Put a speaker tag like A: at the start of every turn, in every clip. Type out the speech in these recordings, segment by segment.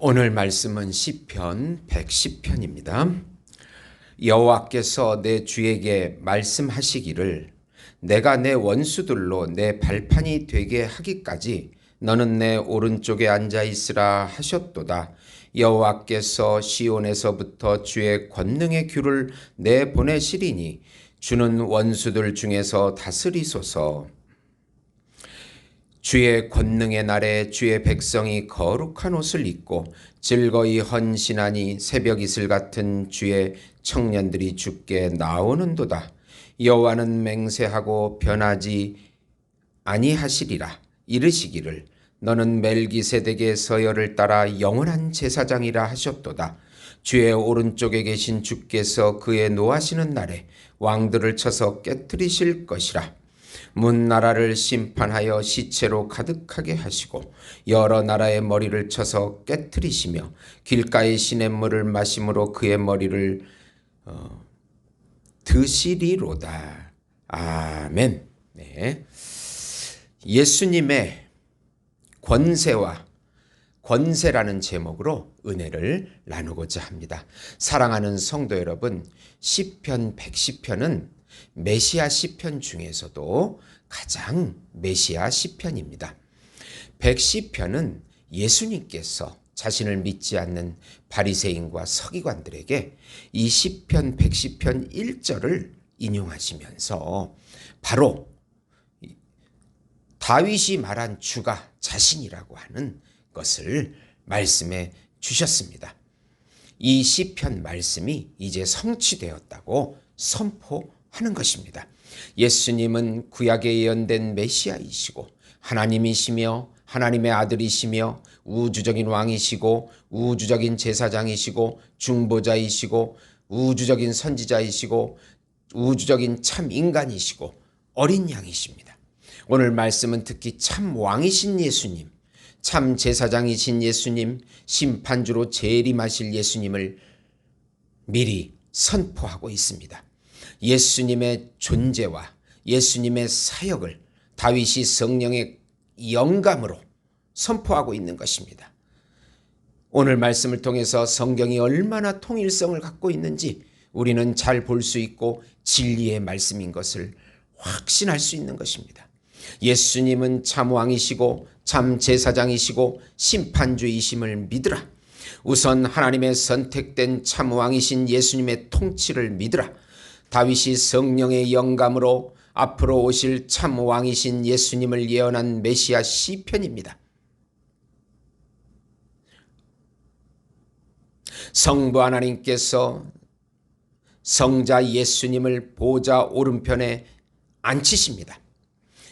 A: 오늘 말씀은 시편 110편입니다. 여호와께서 내 주에게 말씀하시기를 내가 내 원수들로 내 발판이 되게 하기까지 너는 내 오른쪽에 앉아 있으라 하셨도다. 여호와께서 시온에서부터 주의 권능의 귤을 내 보내시리니 주는 원수들 중에서 다스리소서. 주의 권능의 날에 주의 백성이 거룩한 옷을 입고 즐거이 헌신하니 새벽 이슬 같은 주의 청년들이 죽게 나오는도다. 여호와는 맹세하고 변하지 아니하시리라 이르시기를 너는 멜기세덱의 서열을 따라 영원한 제사장이라 하셨도다. 주의 오른쪽에 계신 주께서 그의 노하시는 날에 왕들을 쳐서 깨뜨리실 것이라. 문나라를 심판하여 시체로 가득하게 하시고 여러 나라의 머리를 쳐서 깨뜨리시며 길가의 시냇물을 마심으로 그의 머리를 어, 드시리로다. 아멘. 네. 예수님의 권세와 권세라는 제목으로 은혜를 나누고자 합니다. 사랑하는 성도 여러분, 시편 110편은 메시아 시편 중에서도 가장 메시아 시편입니다. 110편은 예수님께서 자신을 믿지 않는 바리새인과 서기관들에게 이 시편 110편 1절을 인용하시면서 바로 다윗이 말한 주가 자신이라고 하는 것을 말씀해 주셨습니다. 이 시편 말씀이 이제 성취되었다고 선포 하는 것입니다. 예수님은 구약에 예언된 메시아이시고 하나님이시며 하나님의 아들이시며 우주적인 왕이시고 우주적인 제사장이시고 중보자이시고 우주적인 선지자이시고 우주적인 참 인간이시고 어린 양이십니다. 오늘 말씀은 특히 참 왕이신 예수님, 참 제사장이신 예수님, 심판주로 재림하실 예수님을 미리 선포하고 있습니다. 예수님의 존재와 예수님의 사역을 다윗이 성령의 영감으로 선포하고 있는 것입니다. 오늘 말씀을 통해서 성경이 얼마나 통일성을 갖고 있는지 우리는 잘 볼 수 있고 진리의 말씀인 것을 확신할 수 있는 것입니다. 예수님은 참 왕이시고 참 제사장이시고 심판주이심을 믿으라. 우선 하나님의 선택된 참 왕이신 예수님의 통치를 믿으라. 다윗이 성령의 영감으로 앞으로 오실 참 왕이신 예수님을 예언한 메시아 시편입니다. 성부 하나님께서 성자 예수님을 보좌 오른편에 앉히십니다.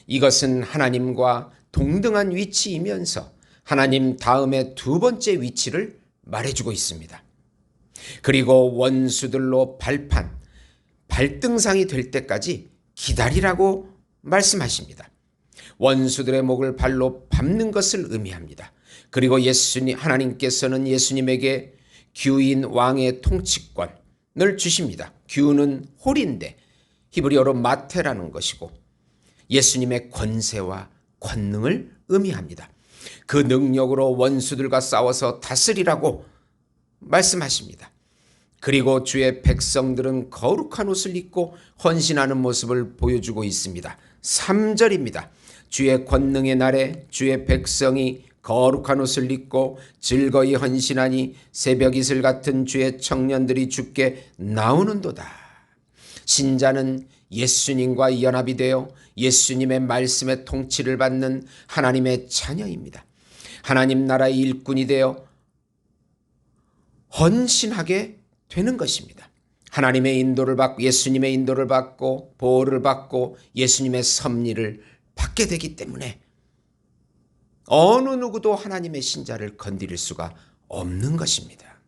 A: 이것은 하나님과 동등한 위치이면서 하나님 다음에 두 번째 위치를 말해주고 있습니다. 그리고 원수들로 발판, 발등상이 될 때까지 기다리라고 말씀하십니다. 원수들의 목을 발로 밟는 것을 의미합니다. 그리고 예수님, 하나님께서는 예수님에게 규인 왕의 통치권을 주십니다. 규는 홀인데 히브리어로 마테라는 것이고 예수님의 권세와 권능을 의미합니다. 그 능력으로 원수들과 싸워서 다스리라고 말씀하십니다. 그리고 주의 백성들은 거룩한 옷을 입고 헌신하는 모습을 보여주고 있습니다. 3절입니다. 주의 권능의 날에 주의 백성이 거룩한 옷을 입고 즐거이 헌신하니 새벽 이슬 같은 주의 청년들이 죽게 나오는도다. 신자는 예수님과 연합이 되어 예수님의 말씀의 통치를 받는 하나님의 자녀입니다. 하나님 나라의 일꾼이 되어 헌신하게 되는 것입니다. 하나님의 인도를 받고 예수님의 인도를 받고 보호를 받고 예수님의 섭리를 받게 되기 때문에 어느 누구도 하나님의 신자를 건드릴 수가 없는 것입니다.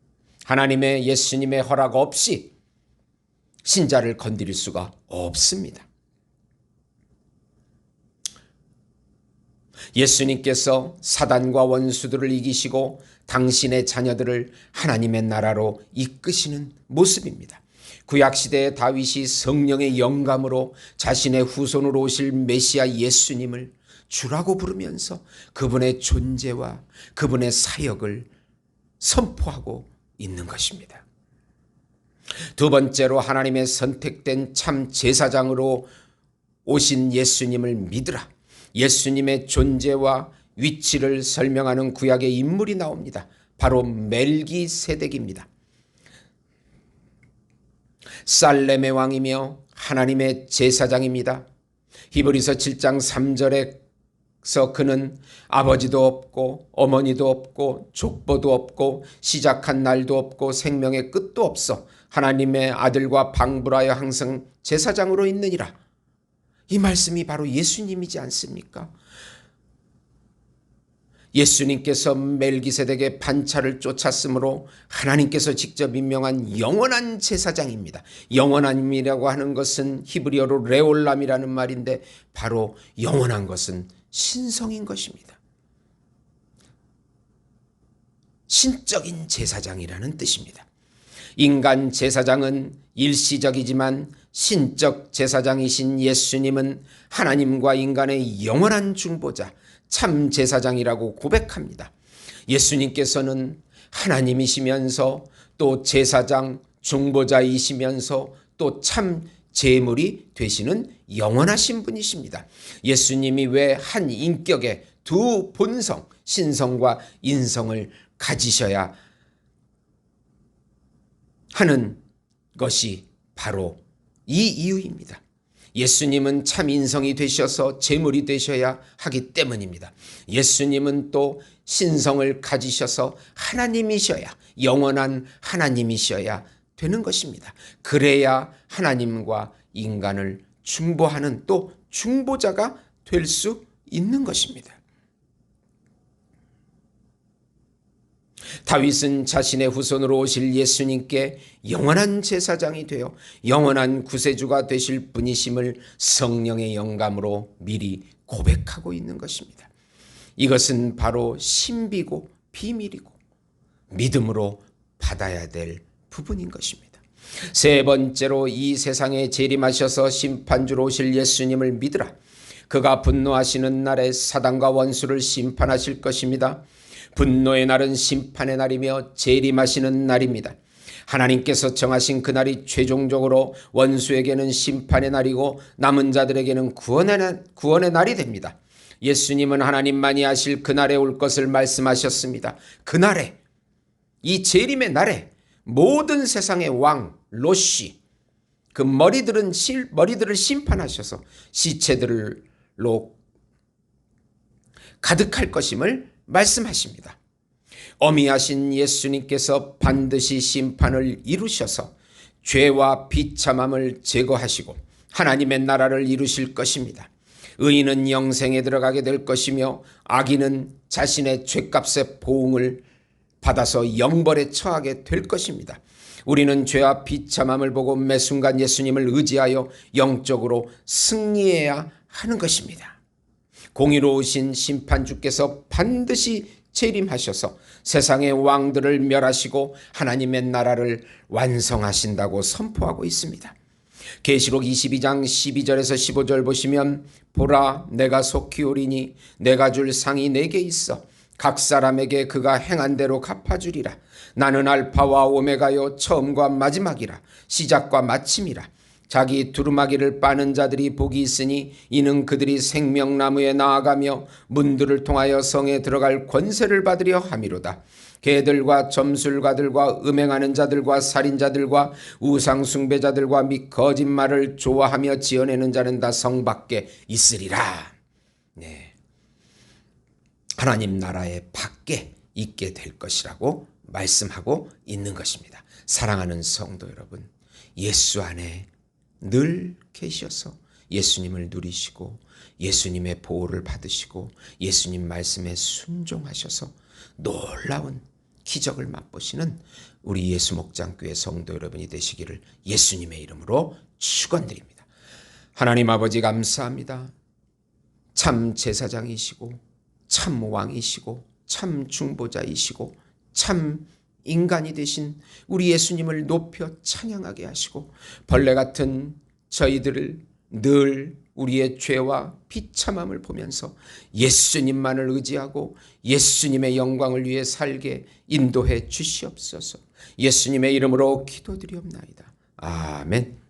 A: 하나님의 예수님의 허락 없이 신자를 건드릴 수가 없습니다. 예수님께서 사단과 원수들을 이기시고 당신의 자녀들을 하나님의 나라로 이끄시는 모습입니다. 구약시대의 다윗이 성령의 영감으로 자신의 후손으로 오실 메시아 예수님을 주라고 부르면서 그분의 존재와 그분의 사역을 선포하고 있는 것입니다. 두 번째로 하나님의 선택된 참 제사장으로 오신 예수님을 믿으라. 예수님의 존재와 위치를 설명하는 구약의 인물이 나옵니다. 바로 멜기세덱입니다. 살렘의 왕이며 하나님의 제사장입니다. 히브리서 7장 3절에서 그는 아버지도 없고 어머니도 없고 족보도 없고 시작한 날도 없고 생명의 끝도 없어 하나님의 아들과 방불하여 항상 제사장으로 있느니라. 이 말씀이 바로 예수님이지 않습니까? 예수님께서 멜기세덱의 반차를 쫓았으므로 하나님께서 직접 임명한 영원한 제사장입니다. 영원함이라고 하는 것은 히브리어로 레올람이라는 말인데 바로 영원한 것은 신성인 것입니다. 신적인 제사장이라는 뜻입니다. 인간 제사장은 일시적이지만 신적 제사장이신 예수님은 하나님과 인간의 영원한 중보자, 참 제사장이라고 고백합니다. 예수님께서는 하나님이시면서 또 제사장, 중보자이시면서 또 참 제물이 되시는 영원하신 분이십니다. 예수님이 왜 한 인격의 두 본성, 신성과 인성을 가지셔야 하는 것이 바로 이 이유입니다. 예수님은 참 인성이 되셔서 제물이 되셔야 하기 때문입니다. 예수님은 또 신성을 가지셔서 하나님이셔야 영원한 하나님이셔야 되는 것입니다. 그래야 하나님과 인간을 중보하는 또 중보자가 될 수 있는 것입니다. 다윗은 자신의 후손으로 오실 예수님께 영원한 제사장이 되어 영원한 구세주가 되실 분이심을 성령의 영감으로 미리 고백하고 있는 것입니다. 이것은 바로 신비고 비밀이고 믿음으로 받아야 될 부분인 것입니다. 세 번째로 이 세상에 재림하셔서 심판주로 오실 예수님을 믿으라. 그가 분노하시는 날에 사단과 원수를 심판하실 것입니다. 분노의 날은 심판의 날이며 재림하시는 날입니다. 하나님께서 정하신 그날이 최종적으로 원수에게는 심판의 날이고 남은 자들에게는 구원의, 구원의 날이 됩니다. 예수님은 하나님만이 하실 그날에 올 것을 말씀하셨습니다. 그날에 이 재림의 날에 모든 세상의 왕 로시 그 머리들은 실, 머리들을 심판하셔서 시체들로 가득할 것임을 말씀하십니다. 어미하신 예수님께서 반드시 심판을 이루셔서 죄와 비참함을 제거하시고 하나님의 나라를 이루실 것입니다. 의인은 영생에 들어가게 될 것이며 악인은 자신의 죄값의 보응을 받아서 영벌에 처하게 될 것입니다. 우리는 죄와 비참함을 보고 매 순간 예수님을 의지하여 영적으로 승리해야 하는 것입니다. 공의로우신 심판주께서 반드시 재림하셔서 세상의 왕들을 멸하시고 하나님의 나라를 완성하신다고 선포하고 있습니다. 계시록 22장 12절에서 15절 보시면 보라 내가 속히 오리니 내가 줄 상이 내게 있어 각 사람에게 그가 행한 대로 갚아주리라. 나는 알파와 오메가요 처음과 마지막이라 시작과 마침이라. 자기 두루마기를 빠는 자들이 복이 있으니 이는 그들이 생명나무에 나아가며 문들을 통하여 성에 들어갈 권세를 받으려 함이로다. 개들과 점술가들과 음행하는 자들과 살인자들과 우상숭배자들과 및 거짓말을 좋아하며 지어내는 자는 다 성 밖에 있으리라. 네. 하나님 나라의 밖에 있게 될 것이라고 말씀하고 있는 것입니다. 사랑하는 성도 여러분, 예수 안에 늘 계셔서 예수님을 누리시고 예수님의 보호를 받으시고 예수님 말씀에 순종하셔서 놀라운 기적을 맛보시는 우리 예수 목장교회 성도 여러분이 되시기를 예수님의 이름으로 축원드립니다. 하나님 아버지 감사합니다. 참 제사장이시고 참 왕이시고 참 중보자이시고 참 인간이 되신 우리 예수님을 높여 찬양하게 하시고 벌레 같은 저희들을 늘 우리의 죄와 비참함을 보면서 예수님만을 의지하고 예수님의 영광을 위해 살게 인도해 주시옵소서. 예수님의 이름으로 기도드리옵나이다. 아멘.